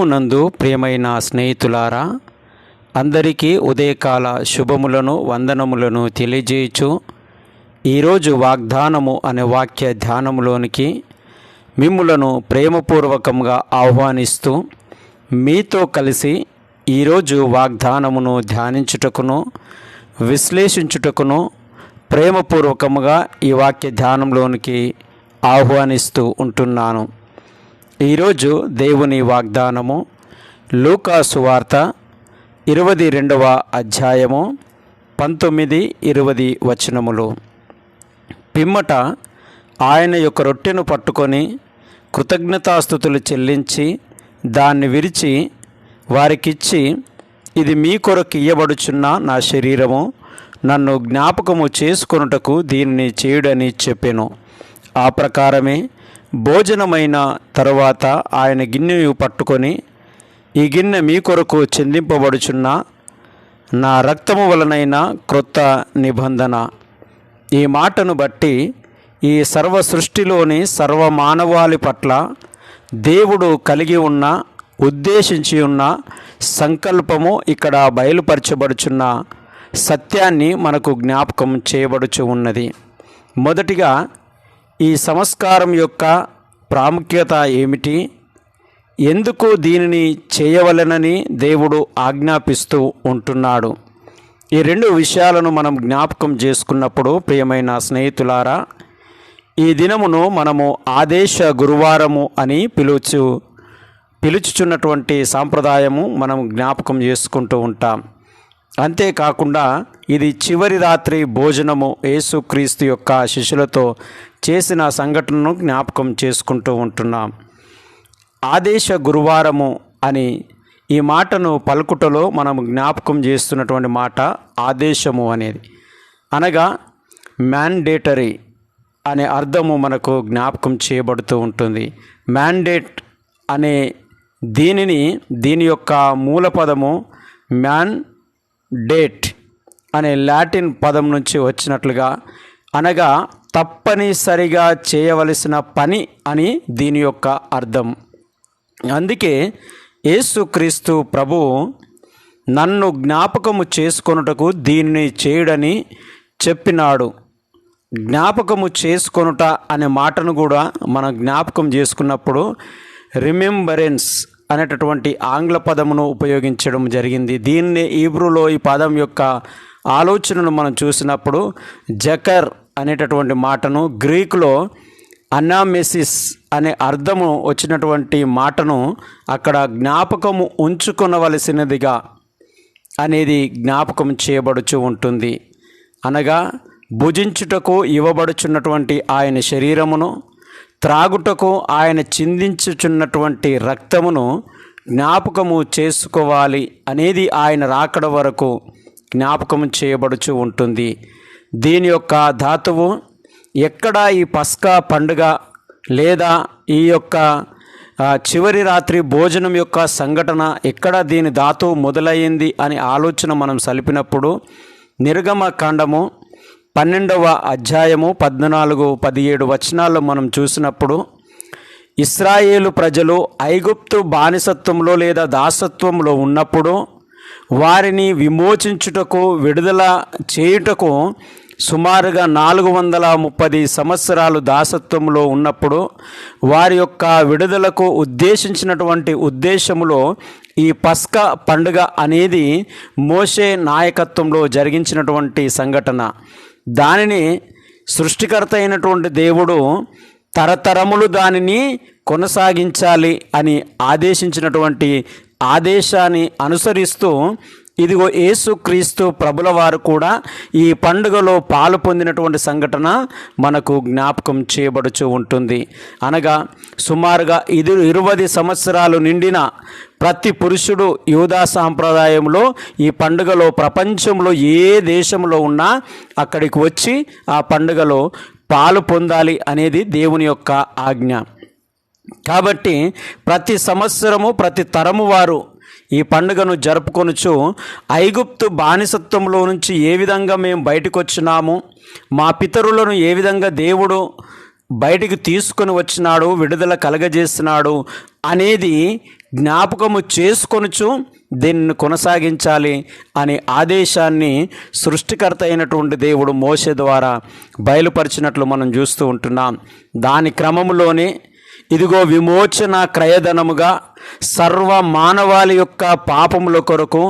ప్రభువునందు ప్రియమైన స్నేహితులారా అందరికీ ఉదయకాల శుభములను వందనములను తెలియజేయచ్చు ఈరోజు వాగ్దానము అనే వాక్య ధ్యానములోనికి మిమ్ములను ప్రేమపూర్వకంగా ఆహ్వానిస్తూ మీతో కలిసి ఈరోజు వాగ్దానమును ధ్యానించుటకును విశ్లేషించుటకును ప్రేమపూర్వకముగా ఈ వాక్య ధ్యానంలోనికి ఆహ్వానిస్తూ ఉంటున్నాను. ఈరోజు దేవుని వాగ్దానము లూకాసు వార్త ఇరవై రెండవ అధ్యాయము పంతొమ్మిది ఇరవై వచనములు. పిమ్మట ఆయన యొక్క రొట్టెను పట్టుకొని కృతజ్ఞతాస్థుతులు చెల్లించి దాన్ని విరిచి వారికిచ్చి ఇది మీ కొరకు ఇయ్యబడుచున్న నా శరీరము నన్ను జ్ఞాపకము చేసుకొనుటకు దీనిని చేయుడని చెప్పాను. ఆ ప్రకారమే భోజనమైన తరువాత ఆయన గిన్నెను పట్టుకొని ఈ గిన్నె మీ కొరకు చెందింపబడుచున్న నా రక్తము వలనైన క్రొత్త నిబంధన. ఈ మాటను బట్టి ఈ సర్వ సృష్టిలోని సర్వ మానవాళి పట్ల దేవుడు కలిగి ఉన్న ఉద్దేశించి ఉన్న సంకల్పము ఇక్కడ బయలుపరచబడుచున్న సత్యాన్ని మనకు జ్ఞాపకం చేయబడుచు ఉన్నది. మొదటిగా ఈ సంస్కారం యొక్క ప్రాముఖ్యత ఏమిటి? ఎందుకు దీనిని చేయవలెనని దేవుడు ఆజ్ఞాపిస్తూ ఉంటున్నాడు. ఈ రెండు విషయాలను మనం జ్ఞాపకం చేసుకున్నప్పుడు ప్రియమైన స్నేహితులారా ఈ దినమును మనము ఆదేశ గురువారము అని పిలుచు పిలుచుచున్నటువంటి సాంప్రదాయము మనం జ్ఞాపకం చేసుకుంటూ ఉంటాం. అంతేకాకుండా ఇది చివరి రాత్రి భోజనము యేసుక్రీస్తు యొక్క శిష్యులతో చేసిన సంఘటనను జ్ఞాపకం చేసుకుంటూ ఉంటున్నాం. ఆదేశ గురువారము అని ఈ మాటను పలుకుటలో మనం జ్ఞాపకం చేస్తున్నటువంటి మాట ఆదేశము అనేది. అనగా మ్యాండేటరీ అనే అర్థము మనకు జ్ఞాపకం చేయబడుతూ ఉంటుంది. మ్యాండేట్ అనే దీనిని దీని యొక్క మూల పదము మ్యాన్ డేట్ అనే లాటిన్ పదం నుంచి వచ్చినట్లుగా అనగా తప్పనిసరిగా చేయవలసిన పని అని దీని యొక్క అర్థం. అందుకే యేసుక్రీస్తు ప్రభు నన్ను జ్ఞాపకము చేసుకొనుటకు దీనిని చేయడని చెప్పినాడు. జ్ఞాపకము చేసుకొనుట అనే మాటను కూడా మనం జ్ఞాపకం చేసుకున్నప్పుడు రిమెంబరెన్స్ అనేటటువంటి ఆంగ్ల పదమును ఉపయోగించడం జరిగింది. దీన్ని ఈబ్రూలో ఈ పదం యొక్క ఆలోచనను మనం చూసినప్పుడు జకర్ అనేటటువంటి మాటను గ్రీకులో అనామెసిస్ అనే అర్థము వచ్చినటువంటి మాటను అక్కడ జ్ఞాపకము ఉంచుకొనవలసినదిగా అనేది జ్ఞాపకం చేయబడుచు ఉంటుంది. అనగా భుజించుటకు ఇవ్వబడుచున్నటువంటి ఆయన శరీరమును త్రాగుటకు ఆయన చిందించుచున్నటువంటి రక్తమును జ్ఞాపకము చేసుకోవాలి అనేది ఆయన రాకడ వరకు జ్ఞాపకం చేయబడుచు ఉంటుంది. దీని యొక్క ధాతువు ఎక్కడ ఈ పస్కా పండుగ లేదా ఈ యొక్క చివరి రాత్రి భోజనం యొక్క సంఘటన ఎక్కడ దీని ధాతువు మొదలయ్యింది అని ఆలోచన మనం సలిపినప్పుడు నిర్గమ కాండము పన్నెండవ అధ్యాయము పద్నాలుగు పదిహేడు వచనాల్లో మనం చూసినప్పుడు ఇస్రాయేలు ప్రజలు ఐగుప్తు బానిసత్వంలో లేదా దాసత్వంలో ఉన్నప్పుడు వారిని విమోచించుటకు విడుదల చేయుటకు సుమారుగా నాలుగు వందల ముప్పది సంవత్సరాలు దాసత్వంలో ఉన్నప్పుడు వారి యొక్క విడుదలకు ఉద్దేశించినటువంటి ఉద్దేశములో ఈ పస్క పండుగ అనేది మోషే నాయకత్వంలో జరిగించినటువంటి సంఘటన. దానిని సృష్టికర్త అయినటువంటి దేవుడు తరతరములు దానిని కొనసాగించాలి అని ఆదేశించినటువంటి ఆదేశాన్ని అనుసరిస్తూ ఇదిగో యేసుక్రీస్తు ప్రభుల వారు కూడా ఈ పండుగలో పాలు పొందినటువంటి సంఘటన మనకు జ్ఞాపకం చేయబడుచు ఉంటుంది. అనగా సుమారుగా ఇది ఇరవై సంవత్సరాలు నిండిన ప్రతి పురుషుడు యూదా సాంప్రదాయంలో ఈ పండుగలో ప్రపంచంలో ఏ దేశంలో ఉన్నా అక్కడికి వచ్చి ఆ పండుగలో పాలు పొందాలి అనేది దేవుని యొక్క ఆజ్ఞ. కాబట్టి ప్రతి సంవత్సరము ప్రతి తరము వారు ఈ పండుగను జరుపుకొనుచు ఐగుప్తు బానిసత్వంలో నుంచి ఏ విధంగా మేము బయటకు వచ్చినాము మా పితరులను ఏ విధంగా దేవుడు బయటికి తీసుకొని వచ్చినాడు? విడుదల కలగజేసినాడు? అనేది జ్ఞాపకము చేసుకొనుచు దీన్ని కొనసాగించాలి అనే ఆదేశాన్ని సృష్టికర్త అయినటువంటి దేవుడు మోసే ద్వారా బయలుపరిచినట్లు మనం చూస్తూ ఉంటున్నాం. దాని క్రమంలోనే ఇదిగో విమోచన క్రయధనముగా సర్వ మానవాళి యొక్క పాపముల కొరకు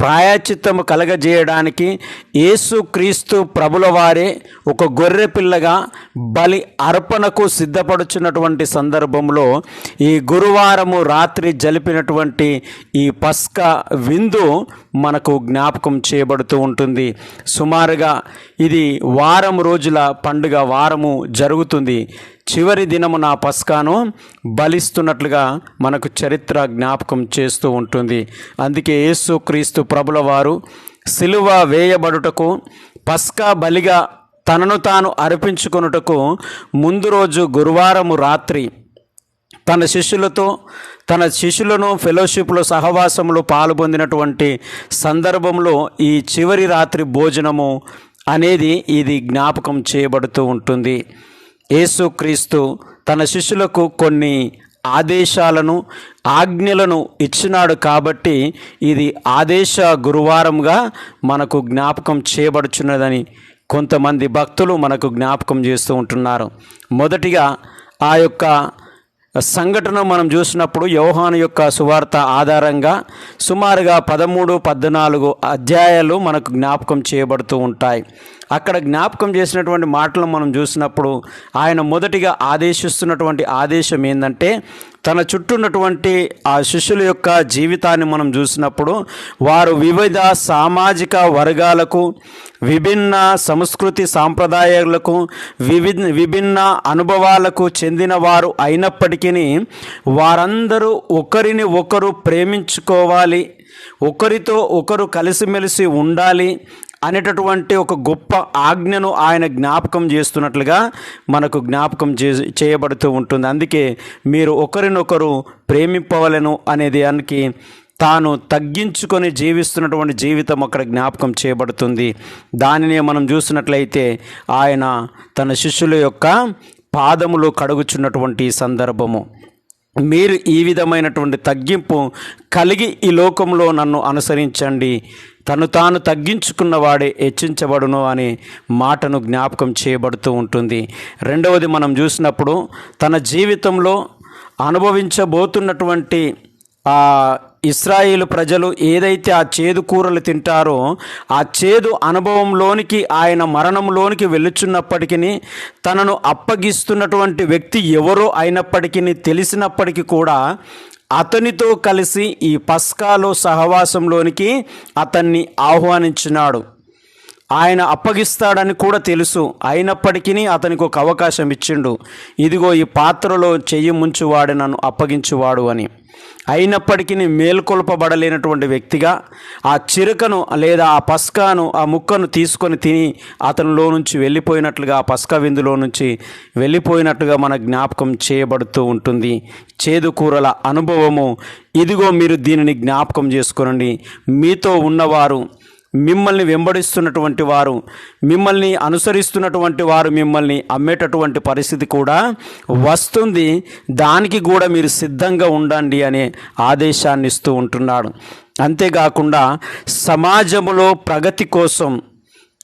ప్రాయచిత్తము కలగజేయడానికి యేసుక్రీస్తు ప్రభుల వారే ఒక గొర్రె పిల్లగా బలి అర్పణకు సిద్ధపడుచున్నటువంటి సందర్భంలో ఈ గురువారము రాత్రి జరిపినటువంటి ఈ పస్క విందు మనకు జ్ఞాపకం చేయబడుతూ ఉంటుంది. సుమారుగా ఇది వారం రోజుల పండుగ వారము జరుగుతుంది. చివరి దినము నా పస్కాను బలిస్తున్నట్లుగా మనకు చరిత్ర జ్ఞాపకం చేస్తూ ఉంటుంది. అందుకే యేసు క్రీస్తు ప్రభుల వారు సిలువ వేయబడుటకు పస్కా బలిగా తనను తాను అర్పించుకొనుటకు ముందు రోజు గురువారము రాత్రి తన శిష్యులతో తన శిష్యులను ఫెలోషిప్లో సహవాసంలో పాల్పొందినటువంటి సందర్భంలో ఈ చివరి రాత్రి భోజనము అనేది ఇది జ్ఞాపకం చేయబడుతూ ఉంటుంది. యేసుక్రీస్తు తన శిష్యులకు కొన్ని ఆదేశాలను ఆజ్ఞలను ఇచ్చినాడు కాబట్టి ఇది ఆదేశ గురువారంగా మనకు జ్ఞాపకం చేయబడుచున్నదని కొంతమంది భక్తులు మనకు జ్ఞాపకం చేస్తూ ఉంటున్నారు. మొదటిగా ఆ యొక్క సంఘటన మనం చూసినప్పుడు యోహాను యొక్క సువార్త ఆధారంగా సుమారుగా పదమూడు పద్నాలుగు అధ్యాయాలు మనకు జ్ఞాపకం చేయబడుతూ ఉంటాయి. అక్కడ జ్ఞాపకం చేసినటువంటి మాటలు మనం చూసినప్పుడు ఆయన మొదటిగా ఆదేశిస్తున్నటువంటి ఆదేశం ఏంటంటే తన చుట్టూ ఉన్నటువంటి ఆ శిష్యుల యొక్క జీవితాన్ని మనం చూసినప్పుడు వారు వివిధ సామాజిక వర్గాలకు విభిన్న సంస్కృతి సాంప్రదాయాలకు వివి విభిన్న అనుభవాలకు చెందిన వారు అయినప్పటికీ వారందరూ ఒకరిని ఒకరు ప్రేమించుకోవాలి. ఒకరితో ఒకరు కలిసిమెలిసి ఉండాలి. అనేటటువంటి ఒక గొప్ప ఆజ్ఞను ఆయన జ్ఞాపకం చేస్తున్నట్లుగా మనకు జ్ఞాపకం చే చేయబడుతూ ఉంటుంది. అందుకే మీరు ఒకరినొకరు ప్రేమింపవలను అనేది దానికి తాను తగ్గించుకొని జీవిస్తున్నటువంటి జీవితం అక్కడ జ్ఞాపకం చేయబడుతుంది. దానిని మనం చూసినట్లయితే ఆయన తన శిష్యుల యొక్క పాదములు కడుగుచున్నటువంటి సందర్భము. మీరు ఈ విధమైనటువంటి తగ్గింపు కలిగి ఈ లోకంలో నన్ను అనుసరించండి. తను తాను తగ్గించుకున్నవాడే హెచ్చించబడును అనే మాటను జ్ఞాపకం చేయబడుతూ ఉంటుంది. రెండవది మనం చూసినప్పుడు తన జీవితంలో అనుభవించబోతున్నటువంటి ఆ ఇస్రాయేల్ ప్రజలు ఏదైతే ఆ చేదు కూరలు తింటారో ఆ చేదు అనుభవంలోనికి ఆయన మరణంలోనికి వెళ్ళుచున్నప్పటికీ తనను అప్పగిస్తున్నటువంటి వ్యక్తి ఎవరో అయినప్పటికీ తెలిసినప్పటికీ కూడా అతనితో కలిసి ఈ పస్కాలో సహవాసంలోనికి అతన్ని ఆహ్వానించినాడు. ఆయన అప్పగిస్తాడని కూడా తెలుసు. అయినప్పటికీ అతనికి ఒక అవకాశం ఇచ్చిండు. ఇదిగో ఈ పాత్రలో చెయ్యి ముంచువాడు నన్ను అప్పగించువాడు అని. అయినప్పటికీ మేల్కొల్పబడలేనటువంటి వ్యక్తిగా ఆ చిరుకను లేదా ఆ పస్కాను ఆ ముక్కను తీసుకొని తిని అతనిలో నుంచి వెళ్ళిపోయినట్లుగా ఆ పస్కా విందులో నుంచి వెళ్ళిపోయినట్టుగా మన జ్ఞాపకం చేయబడుతూ ఉంటుంది. చేదు కూరల అనుభవము. ఇదిగో మీరు దీనిని జ్ఞాపకం చేసుకోనండి. మీతో ఉన్నవారు మిమ్మల్ని వెంబడిస్తున్నటువంటి వారు మిమ్మల్ని అనుసరిస్తున్నటువంటి వారు మిమ్మల్ని అమ్మేటటువంటి పరిస్థితి కూడా వస్తుంది. దానికి కూడా మీరు సిద్ధంగా ఉండండి అనే ఆదేశాన్ని ఇస్తూ ఉంటున్నాడు. అంతేకాకుండా సమాజంలో ప్రగతి కోసం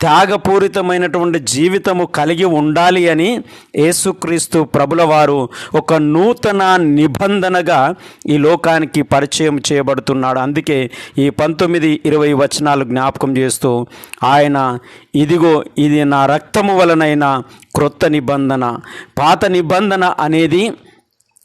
త్యాగపూరితమైనటువంటి జీవితము కలిగి ఉండాలి అని యేసుక్రీస్తు ప్రభుల వారు ఒక నూతన నిబంధనగా ఈ లోకానికి పరిచయం చేయబడుతున్నాడు. అందుకే ఈ పంతొమ్మిది ఇరవై వచనాలు జ్ఞాపకం చేస్తూ ఆయన ఇదిగో ఇది నా రక్తము వలనైన క్రొత్త నిబంధన. పాత నిబంధన అనేది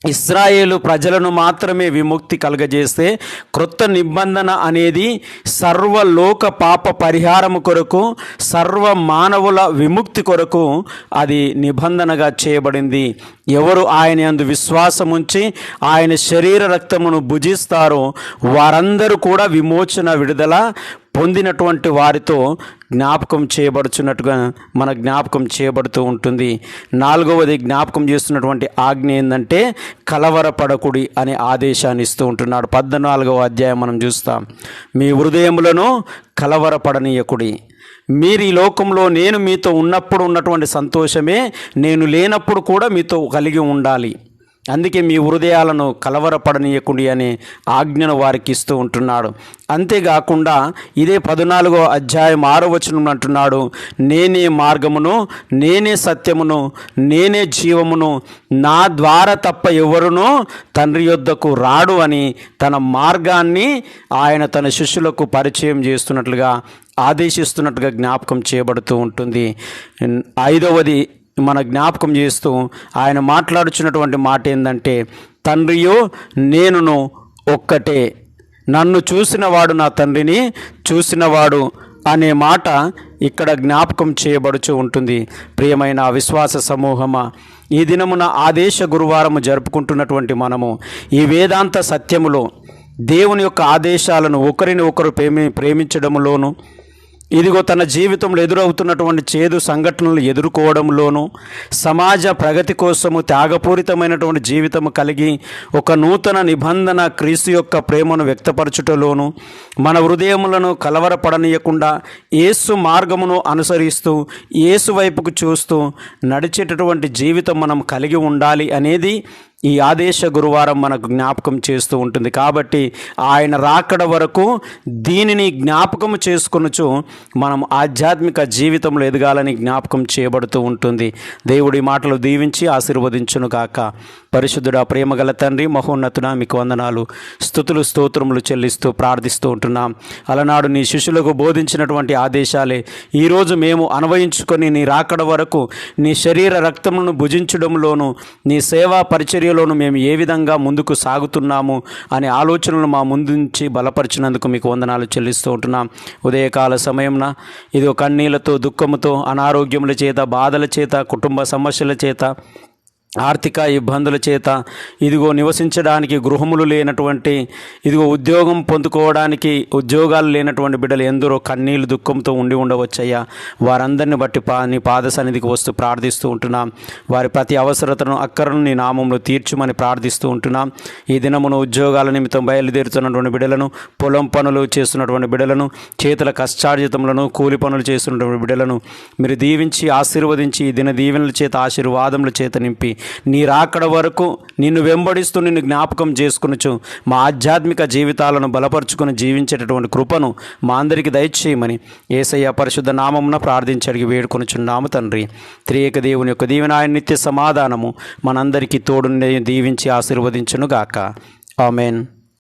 ఇస్రాయేలు ప్రజలను మాత్రమే విముక్తి కలుగజేస్తే క్రొత్త నిబంధన అనేది సర్వలోక పాప పరిహారము కొరకు సర్వ మానవుల విముక్తి కొరకు అది నిబంధనగా చేయబడింది. ఎవరు ఆయన అందు విశ్వాసముంచి ఆయన శరీర రక్తమును భుజిస్తారో వారందరూ కూడా విమోచన విడుదల పొందినటువంటి వారితో జ్ఞాపకం చేయబడుచున్నట్టుగా మన జ్ఞాపకం చేయబడుతూ ఉంటుంది. నాలుగవది జ్ఞాపకం చేస్తున్నటువంటి ఆజ్ఞ ఏంటంటే కలవరపడకుడి అనే ఆదేశాన్ని ఇస్తూ ఉంటున్నాడు. పద్నాలుగవ అధ్యాయం మనం చూస్తాం. మీ హృదయములను కలవరపడనీయకుడి. మీరు ఈ లోకంలో నేను మీతో ఉన్నప్పుడు ఉన్నటువంటి సంతోషమే నేను లేనప్పుడు కూడా మీతో కలిగి ఉండాలి. అందుకే మీ హృదయాలను కలవరపడనీయకుండి అనే ఆజ్ఞను వారికి ఇస్తూ ఉంటున్నాడు. అంతేకాకుండా ఇదే పద్నాలుగో అధ్యాయం ఆరో వచనం అంటున్నాడు నేనే మార్గమును నేనే సత్యమును నేనే జీవమును నా ద్వారా తప్ప ఎవరునూ తండ్రి యొద్దకు రాడు అని తన మార్గాన్ని ఆయన తన శిష్యులకు పరిచయం చేస్తున్నట్లుగా ఆదేశిస్తున్నట్టుగా జ్ఞాపకం చేయబడుతూ ఉంటుంది. ఐదవది మన జ్ఞాపకం చేస్తూ ఆయన మాట్లాడుచున్నటువంటి మాట ఏంటంటే తండ్రియో నేనును ఒక్కటే. నన్ను చూసినవాడు నా తండ్రిని చూసినవాడు అనే మాట ఇక్కడ జ్ఞాపకం చేయబడుచు ఉంటుంది. ప్రియమైన విశ్వాస సమూహమా ఈ దినమున ఆదేశ గురువారము జరుపుకుంటున్నటువంటి మనము ఈ వేదాంత సత్యములో దేవుని యొక్క ఆదేశాలను ఒకరిని ఒకరు ప్రేమి ప్రేమించడంలోను ఇదిగో తన జీవితంలో ఎదురవుతున్నటువంటి చేదు సంఘటనలు ఎదుర్కోవడంలోనూ సమాజ ప్రగతి కోసము త్యాగపూరితమైనటువంటి జీవితము కలిగి ఒక నూతన నిబంధన క్రీస్తు యొక్క ప్రేమను వ్యక్తపరచుటలోను మన హృదయములను కలవరపడనీయకుండా ఏసు మార్గమును అనుసరిస్తూ ఏసు వైపుకు చూస్తూ నడిచేటటువంటి జీవితం మనం కలిగి ఉండాలి అనేది ఈ ఆదేశ గురువారం మనకు జ్ఞాపకం చేస్తూ ఉంటుంది. కాబట్టి ఆయన రాకడ వరకు దీనిని జ్ఞాపకం చేసుకొనుచు మనం ఆధ్యాత్మిక జీవితంలో ఎదగాలని జ్ఞాపకం చేయబడుతూ ఉంటుంది. దేవుడి మాటలు దీవించి ఆశీర్వదించును కాక పరిశుద్ధుడా ప్రేమగల తండ్రి మహోన్నతుడా మీకు వందనాలు. స్థుతులు స్తోత్రములు చెల్లిస్తూ ప్రార్థిస్తూ ఉంటున్నాం. అలనాడు నీ శిష్యులకు బోధించినటువంటి ఆదేశాలే. ఈరోజు మేము అన్వయించుకొని నీ రాకడ వరకు నీ శరీర రక్తములను భుజించడంలోను నీ సేవా పరిచర్యలోను మేము ఏ విధంగా ముందుకు సాగుతున్నాము అనే ఆలోచనలు మా ముందుంచి బలపరిచినందుకు మీకు వందనాలు చెల్లిస్తూ ఉంటున్నాం. ఉదయకాల సమయంన ఇది కన్నీళ్ళతో దుఃఖముతో అనారోగ్యముల చేత బాధల చేత కుటుంబ సమస్యల చేత ఆర్థిక ఇబ్బందుల చేత ఇదిగో నివసించడానికి గృహములు లేనటువంటి ఇదిగో ఉద్యోగం పొందుకోవడానికి ఉద్యోగాలు లేనటువంటి బిడ్డలు ఎందరో కన్నీళ్ళు దుఃఖంతో ఉండి ఉండవచ్చయ్యా. వారందరిని బట్టి పా నీ పాద సన్నిధికి వస్తూ ప్రార్థిస్తూ ఉంటున్నాం. వారి ప్రతి అవసరతను అక్కరను నీ నామంలో తీర్చుమని ప్రార్థిస్తూ ఉంటున్నాం. ఈ దినమును ఉద్యోగాల నిమిత్తం బయలుదేరుతున్నటువంటి బిడ్డలను పొలం పనులు చేస్తున్నటువంటి బిడ్డలను చేతుల కష్టార్జితములను కూలి పనులు చేస్తున్నటువంటి బిడ్డలను మీరు దీవించి ఆశీర్వదించి ఈ దిన దీవెనల చేత ఆశీర్వాదముల చేత నింపి నీ రాకడ వరకు నిన్ను వెంబడిస్తూ నిన్ను జ్ఞాపకం చేసుకునొచ్చు మా ఆధ్యాత్మిక జీవితాలను బలపరుచుకుని జీవించేటటువంటి కృపను మా అందరికీ దయచేయమని ఏసయ్య పరిశుద్ధ నామమున ప్రార్థించడికి వేడుకొనుచున్నాము తండ్రి. త్రియక దేవుని యొక్క దీవెన నిత్య సమాధానము మనందరికీ తోడుని దీవించి ఆశీర్వదించునుగాక. ఆమెన్.